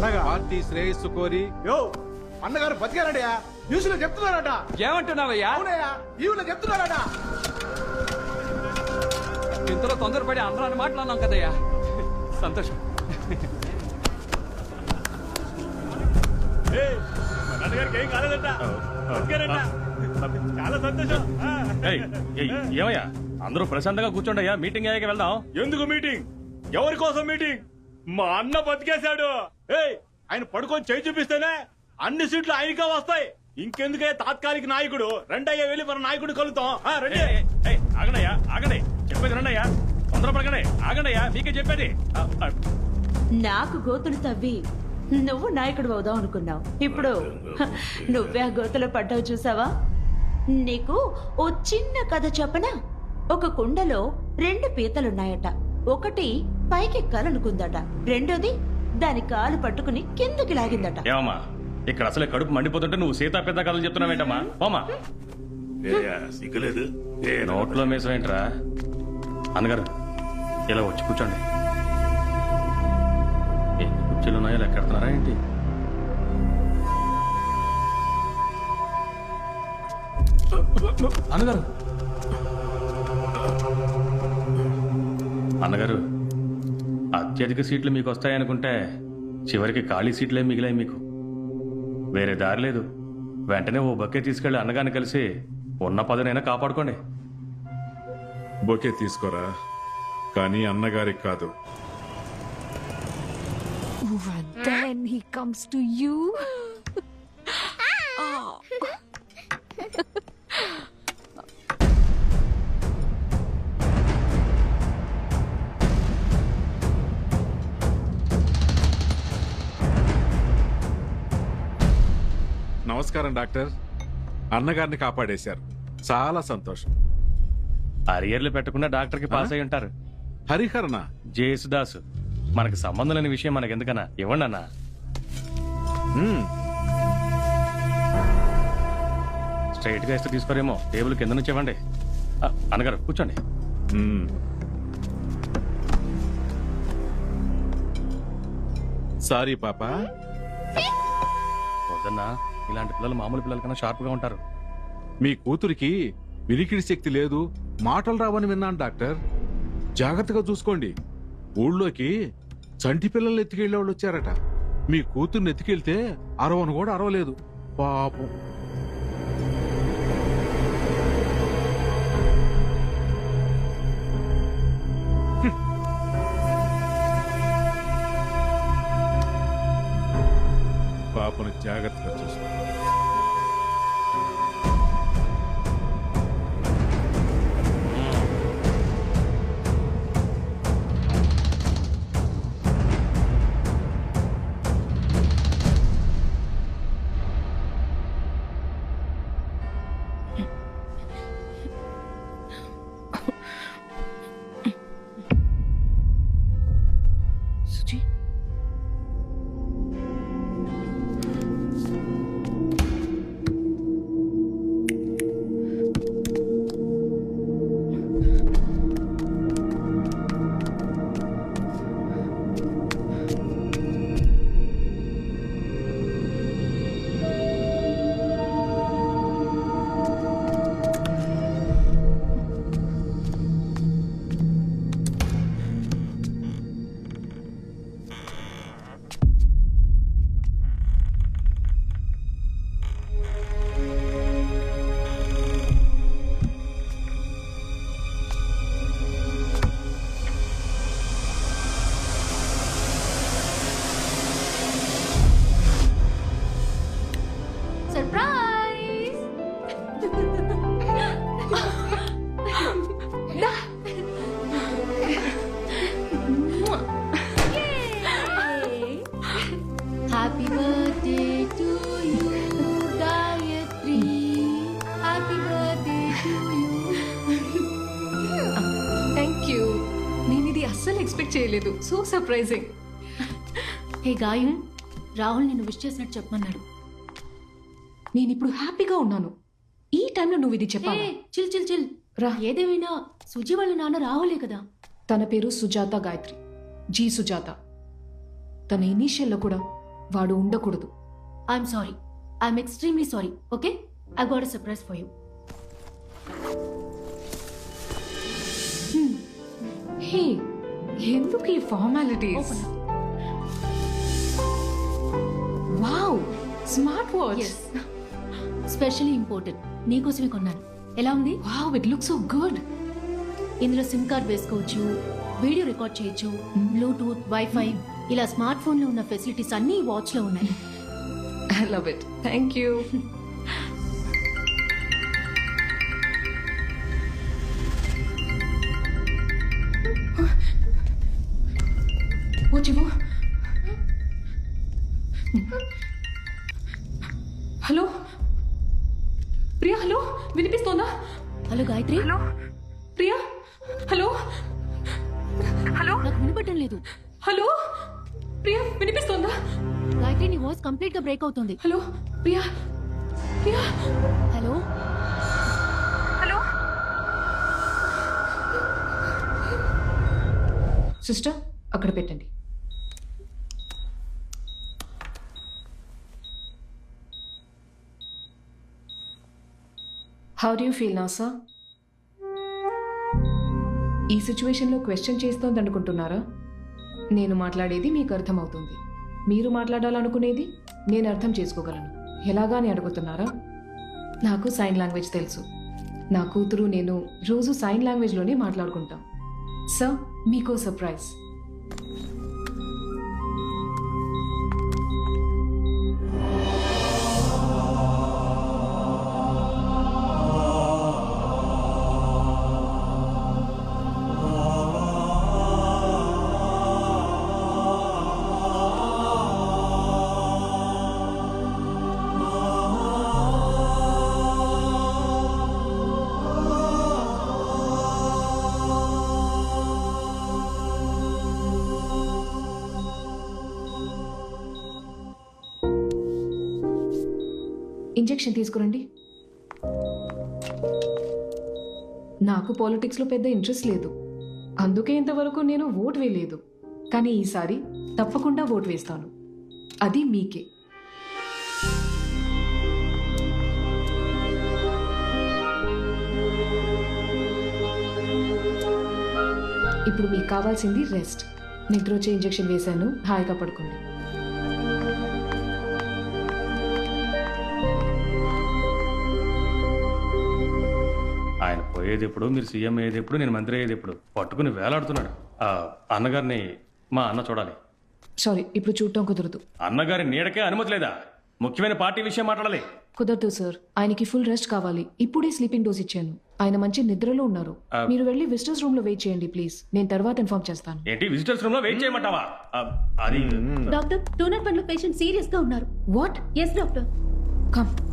అలాగా? పార్టీ శ్రేయస్సు కోరి. యో అన్నగారు బతికారటయా న్యూస్లో చెప్తున్నారట. ఏమంటున్నావయ్యా? అవునయ్యా టీవీలో చెప్తున్నారట. ఇంతలో తొందరపడి అందరాన్ని మాట్లాడినాం కదయ్యా. సంతోషం. నాన్నగారికి ఏం కాలేదంట? బతికారంట. చాలా సంతోషం. ఏమయ్యా? అందరూ ప్రశాంతంగా కూర్చోండి మీటింగ్ అయ్యాక వెళ్దాం. ఎందుకు మీటింగ్? ఎవరి కోసం మీటింగ్? మా అన్న బతికేశాడు. ఏయ్ ఆయన పడుకొని చేయి చూపిస్తేనే అన్ని సీట్లు ఆయనకే వస్తాయి. ఇంకెందుకే తాత్కాలిక నాయకుడు? రెండయ్య వెళ్ళి మన నాయకుడు కలుద్దాం. ఆ, రండి. ఏయ్, ఏయ్, ఏయ్, ఆగండయ్యా ఆగండి. చెప్పేది రండయ్యా తొందరపడకండి. ఆగండయ్యా మీకే చెప్పేది. ఆ, ఆ, నాకు గోతులు తవ్వి నువ్వు నాయకుడు అవుదాం అనుకున్నావు. ఇప్పుడు హ, నువ్వే ఆ గోతులో పడ్డావు చూసావా? నీకు ఓ చిన్న కథ చెప్పనా? ఒక కుండలో రెండు పీతలున్నాయట. ఒకటి పైకెక్కాలనుకుందట. రెండోది దాని కాలు పట్టుకుని కిందకి లాగిందట. ఏమమ్మా ఇక్కడ అసలే కడుపు మండిపోతుంటే నువ్వు సీతా పెద్ద కథలు చెప్తున్నావేంటమ్మా పోమా సిగ్గులేదు. నోట్లో మేసం ఏంట్రా? అన్నగారు ఇలా వచ్చి కూర్చోండి. ఎన్ని కుర్చీలు ఉన్నాయో లెక్కెడుతున్నారా ఏంటి? అన్నగారు. అన్నగారు అత్యధిక సీట్లు మీకు వస్తాయనుకుంటే చివరికి ఖాళీ సీట్లే మిగిలాయి మీకు. వేరే దారి లేదు. వెంటనే ఓ బక్కే తీసుకెళ్ళి అన్నగారిని కలిసి ఉన్న పదనైనా కాపాడుకోండి. బొకే తీసుకోరా? కానీ అన్నగారికి కాదు. then he comes to you. నమస్కారం డాక్టర్. అన్నగారిని కాపాడేశారు. చాలా సంతోషం. అరియర్లు పెట్టకుండా డాక్టర్కి పాస్ అయి ఉంటారు. హరిహరణ జేసుదాస్ మనకి సంబంధం లేని విషయం మనకి ఎందుకన్నా? ఇవ్వండి అన్న. స్ట్రైట్గా ఇస్తే తీసుకోరేమో. టేబుల్ కింద నుంచి ఇవ్వండి. అన్నగారు కూర్చోండి. సారీ పాప. వద్దన్నా. ఇలాంటి పిల్లలు మామూలు పిల్లల కన్నా షార్ప్గా ఉంటారు. మీ కూతురికి వినికిడి శక్తి లేదు మాటలు రావని విన్నాను డాక్టర్. జాగ్రత్తగా చూసుకోండి. ఊళ్ళోకి చంటి పిల్లల్ని ఎత్తుకెళ్ళే వాళ్ళు వచ్చారట. మీ కూతుర్ని ఎత్తుకెళ్తే అరవను కూడా అరవలేదు. పాపం. పాపను జాగ్రత్తగా చూసుకో. सुची। ఎక్స్పెక్ట్ చేయలేదు. So surprising hey guys Rahul నిన్ను విష్ చేసినట్టు చెప్పమన్నాడు. నేను ఇప్పుడు హ్యాపీగా ఉన్నాను. ఈ టైంలో నువ్వు ఇది ఏ చెప్పాలి చిల్ చిల్ చిల్ రా. ఏదేమైనా సుజీ వాళ్ళ నాన్న రాహులే కదా. తన పేరు సుజాత గాయత్రి. జీ సుజాత. తన ఇనీషియల్లో కూడా వాడు ఉండకూడదు. I'm sorry I'm extremely sorry okay I got surprise for you hey ఎందుకు ఈ formalities wow smart watch specially important నీకోసమే కొన్నాను. ఎలా ఉంది? Wow it look so good ఇందులో సిమ్ కార్డ్ వేసుకోవచ్చు వీడియో రికార్డ్ చేయొచ్చు బ్లూటూత్ వైఫై ఇలా స్మార్ట్ ఫోన్లో ఉన్న ఫెసిలిటీస్ అన్ని ఈ వాచ్లో ఉన్నాయి. I love it thank you hello? Priya hello? వినిపిస్తోందా? Hello Gayatri? Priya? Hello? Hello? నాకు వినపడటం లేదు. హలో? ప్రియా వినిపిస్తోందా? గాయత్రి నీ వాయిస్ కంప్లీట్గా బ్రేక్ అవుతుంది. Hello? Priya? Priya? Hello? Sister అక్కడ పెట్టండి. హౌ డూ ఫీల్ నా సార్ ఈ సిచ్యువేషన్లో క్వశ్చన్ చేస్తోంది అనుకుంటున్నారా? నేను మాట్లాడేది మీకు అర్థమవుతుంది. మీరు మాట్లాడాలనుకునేది నేను అర్థం చేసుకోగలను. ఎలాగాని అడుగుతున్నారా? నాకు సైన్ లాంగ్వేజ్ తెలుసు. నా కూతురు నేను రోజు సైన్ లాంగ్వేజ్లోనే మాట్లాడుకుంటాం. సార్ మీకో సర్ప్రైజ్ ఇంజెక్షన్ తీసుకురండి. నాకు పాలిటిక్స్లో పెద్ద ఇంట్రెస్ట్ లేదు. అందుకే ఇంతవరకు నేను ఓట్ వేయలేదు. కానీ ఈసారి తప్పకుండా ఓట్ వేస్తాను. అది మీకే. ఇప్పుడు మీకు కావాల్సింది రెస్ట్. నిద్ర వచ్చే ఇంజెక్షన్ వేశాను. హాయిగా పడుకోండి. పోయేది ఎప్పుడు మీరు సీఎం అయ్యేది ఎప్పుడు నేను మంత్రి అయ్యేది ఎప్పుడు పట్టుకుని వేలాడుతున్నాడు. ఆ అన్నగారిని మా అన్న చూడాలి. సారీ ఇప్పుడు చూడటం కుదరదు. అన్నగారి నీడకే అనుమతి లేదా? ముఖ్యమైన పార్టీ విషయం మాట్లాడాలి. కుదరదు సార్. ఆయనకి ఫుల్ రెస్ట్ కావాలి. ఇప్పుడే స్లీపింగ్ డోస్ ఇచ్చాను. ఆయన మంచి నిద్రలో ఉన్నారు. మీరు వెళ్ళి విజిటర్స్ రూమ్లో వెయిట్ చేయండి ప్లీజ్. నేను తర్వాత ఇన్ఫార్మ్ చేస్తాను. ఏంటి విజిటర్స్ రూమ్లో వెయిట్ చేయమంటావా? అది డాక్టర్ టూ నాట్ వన్లో పేషెంట్ సీరియస్గా ఉన్నారు. వాట్? Yes doctor. కమ్.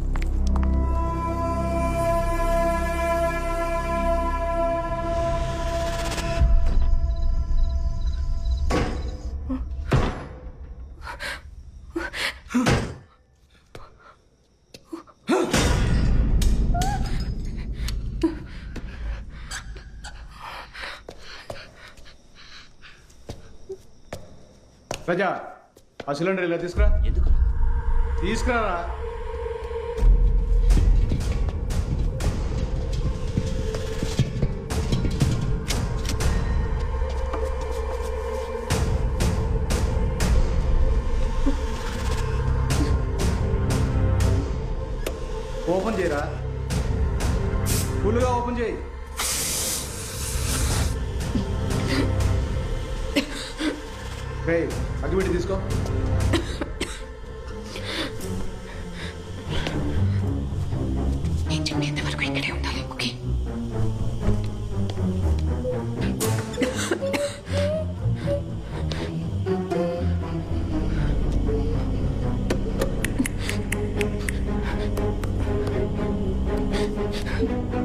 ప్రజా ఆ సిలిండర్ ఇలా తీసుకురా. ఎందుకు తీసుకురారా? ఓపెన్ చేయరా? ఫుల్గా ఓపెన్ చేయి. రే అగ్గిపెట్టి తీసుకో. నేను చెప్పేంత వరకు ఇక్కడే ఉండాలి ఓకే? రే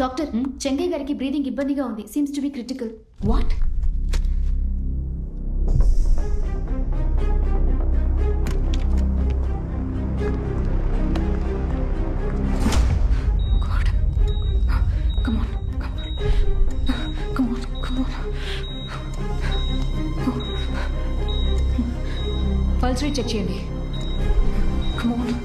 డాక్టర్ చెంగయ్య గారికి బ్రీదింగ్ ఇబ్బందిగా ఉంది. Seems to be critical what. Pulse rate check చేయండి. Come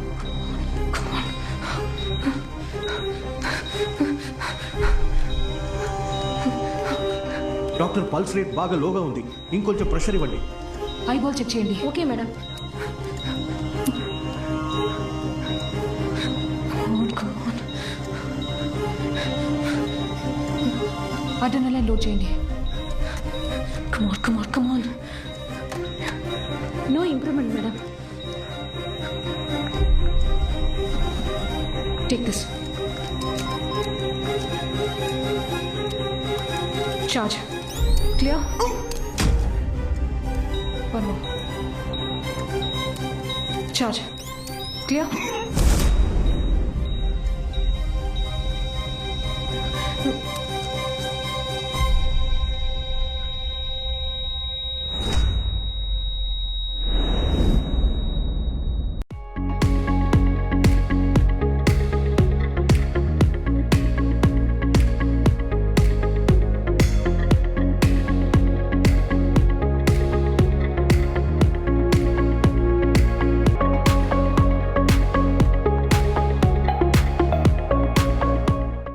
డాక్టర్ పల్స్ రేట్ బాగా లోగా ఉంది. ఇంకొంచెం ప్రెషర్ ఇవ్వండి. ఐబాల్ చెక్ చేయండి. Okay madam. అడ్రినలైన్ లోడ్ చేయండి. Come on come on come on no improvement madam take this charge clear one more charge clear